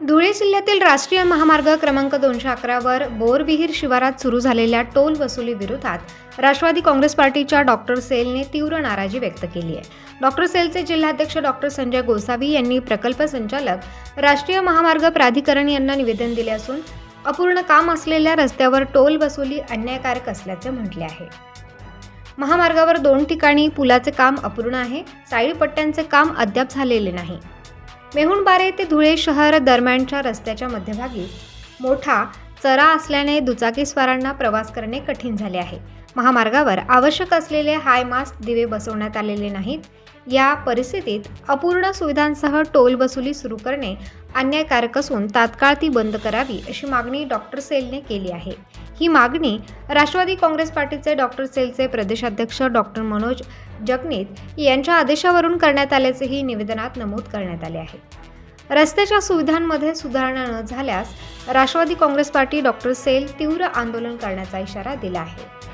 धुळे जिल्ह्यातील राष्ट्रीय महामार्ग क्रमांक दोनशे अकरावर बोरविहीर शिवारात सुरू झालेल्या टोल वसुली विरोधात राष्ट्रवादी काँग्रेस पार्टीच्या डॉक्टर सेलने तीव्र नाराजी व्यक्त केली आहे. डॉक्टर सेलचे जिल्हाध्यक्ष डॉक्टर संजय गोसावी यांनी प्रकल्प संचालक राष्ट्रीय महामार्ग प्राधिकरण यांना निवेदन दिले असून अपूर्ण काम असलेल्या रस्त्यावर टोल वसुली अन्यायकारक असल्याचे म्हटले आहे. महामार्गावर दोन ठिकाणी पुलाचे काम अपूर्ण आहे साईड पट्ट्यांचे काम अद्याप झालेले नाही. मेहुणबारे ते धुळे शहर दरम्यानच्या रस्त्याच्या मध्यभागी मोठा चरा असल्याने दुचाकीस्वारांना प्रवास करणे कठीण झाले आहे. महामार्गावर आवश्यक असलेले हाय मास्क दिवे बसवण्यात आलेले नाहीत. या परिस्थितीत अपूर्ण सुविधांसह टोल वसुली सुरू करणे अन्यायकारक असून तात्काळ ती बंद करावी अशी मागणी डॉक्टर सेलने केली आहे. ही मागणी राष्ट्रवादी काँग्रेस पार्टीचे डॉक्टर सेलचे प्रदेशाध्यक्ष डॉक्टर मनोज जगनीत यांच्या आदेशावरून करण्यात आल्याचेही निवेदनात नमूद करण्यात आले आहे. रस्त्याच्या सुविधांमध्ये सुधारणा न झाल्यास Rashtravadi Congress Party doctor cell तीव्र आंदोलन करण्याचा इशारा दिला आहे.